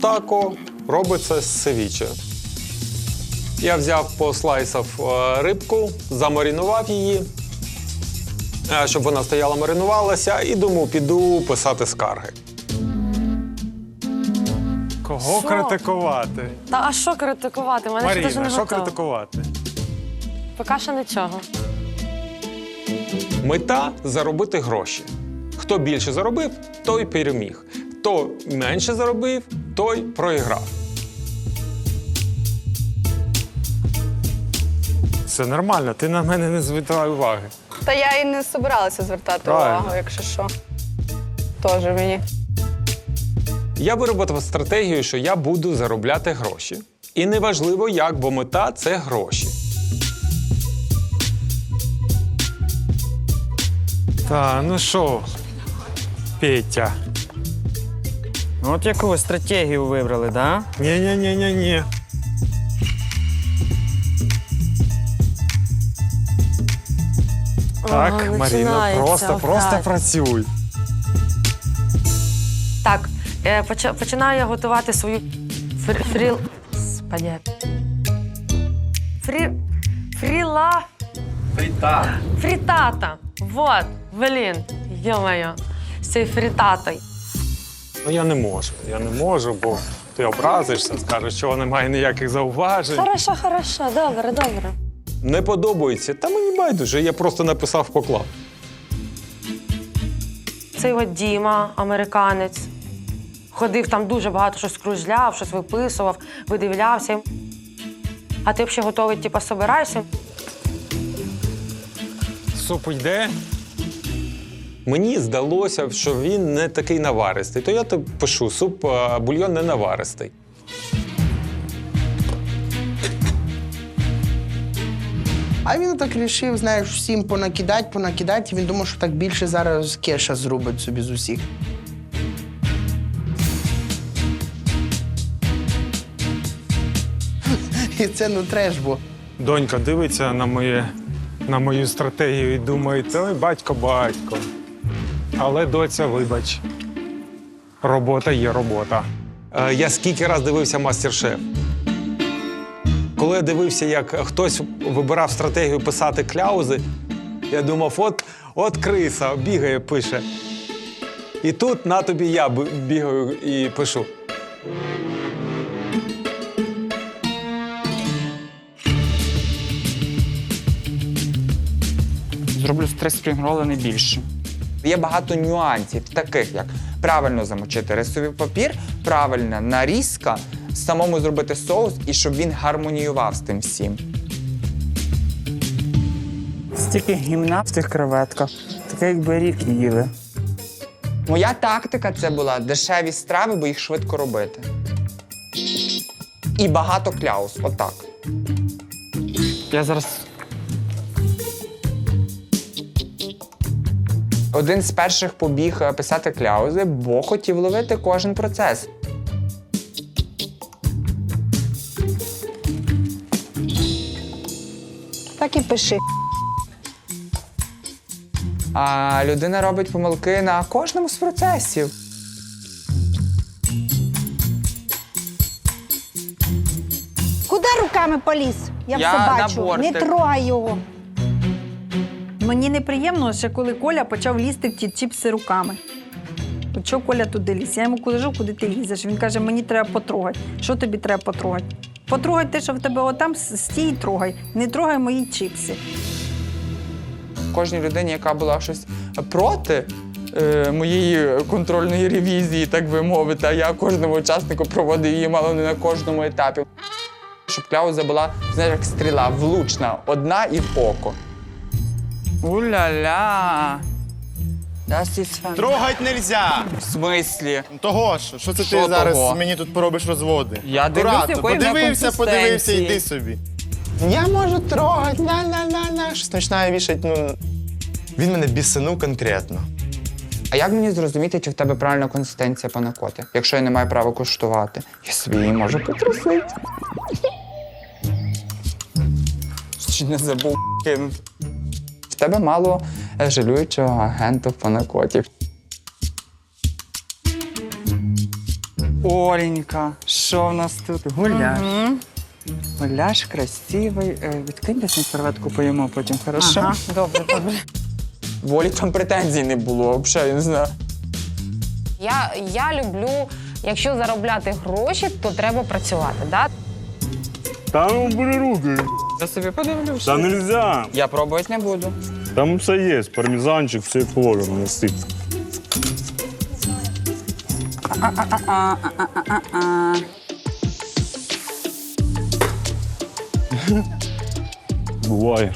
тако робиться з севіче. Я взяв, послайсав е, рибку, замаринував її, е, щоб вона стояла, маринувалася, і думав, піду писати скарги. Кого Що? критикувати? Та а що критикувати? Мене ще дуже Маріна, не що готово. критикувати? Поки що нічого. Мета заробити гроші. Хто більше заробив, той переміг. Хто менше заробив, той проіграв. Це нормально, ти на мене не звертай уваги. Та я і не збиралася звертати Правильно. увагу, якщо що. Тоже мені. Я виробив стратегію, що я буду заробляти гроші. І неважливо як, бо мета це гроші. Та, ну що, Петя. Ну, От яку ви стратегію вибрали, да? Ні-ні-ні-ні-ні. Так, Ага, Маріна, починається просто, просто працюй. Так, е, поч- починаю я готувати свою фрі... фріл... Господи. Фрі... Фріла... Фрітата. Фрітата. Вот, блін, йо-моє, з цією фрітатою. Ну я не можу. Я не можу, бо ти образишся, скажеш, що немає ніяких зауважень. Хорошо, хорошо, добре, добре. Не подобається, та мені байдуже, я просто написав поклав. Цей от Діма, американець. Ходив там дуже багато щось кружляв, щось виписував, видивлявся. А ти взагалі готовий, типу, собираєшся? Суп йде? Мені здалося, що він не такий наваристий. То я то пишу, суп а, бульйон не наваристий. А він так рішив, знаєш, всім понакидати, понакидати. Він думав, що так більше зараз кеша зробить собі з усіх. І це ну треш, бо Донька дивиться на, моє, на мою стратегію і думає, ой, батько, батько. Але доця, вибач. Робота є робота. Е, Я скільки раз дивився мастер-шеф. Коли я дивився, як хтось вибирав стратегію писати кляузи, я думав, от, от криса бігає, пише. І тут на тобі я бігаю і пишу. Зроблю три спрінгроли не більше. Є багато нюансів, таких як правильно замочити рисовий папір, правильна нарізка, самому зробити соус і щоб він гармоніював з тим всім. Стільки гімна в тих креветках, таке якби рік їли. Моя тактика це була дешеві страви, бо їх швидко робити. І багато кляус, отак. Я зараз один з перших побіг е, писати кляузи, бо хотів ловити кожен процес. Так і пиши. А людина робить помилки на кожному з процесів. Куди руками поліз? Я, Я все на бачу. бортик. Не трогай його. Мені неприємно, ще коли Коля почав лізти в ті чіпси руками. Чого Коля туди ліз? Я йому кажу, куди ти лізеш. Він каже, мені треба потрогати. Що тобі треба потрогати? Потрогай те, що в тебе отам, стій трогай. Не трогай мої чіпси. Кожній людині, яка була щось проти е, моєї контрольної ревізії, так би мовити, а я кожному учаснику проводив її мало не на кожному етапі. Щоб кляуза була, знаєш, як стріла, влучна, одна і в око. У-ля-ля. Das ist fan- Трогать нельзя! В смислі? Того ж, що це Що ти зараз того? мені тут поробиш розводи? Я дивлюся, Акуратно, якої вона подивився, подивився, консистенції. йди собі. Я можу трогати, ля-ля-ля-ля. Щось починає вішати, ну. Він мене бісанув конкретно. А як мені зрозуміти, чи в тебе правильна консистенція панакоти, якщо я не маю права куштувати? Я собі її можу потрусити. Чи не забув кинути? Тебе мало е, жалюючого агенту в панакоті. Оленька, що в нас тут? Гуляш. Гуляш красивий. Е, Відкинь десь на серветку поїмо потім, хорошо? Ага, добре, добре. Волі там претензій не було, взагалі, я не знаю. Я, я люблю, якщо заробляти гроші, то треба працювати. Да? Та ну бери руки. Я собі подивлюся. Та нельзя. Я пробувати не буду. Там все є, пармезанчик, все положено, на стик. Буває.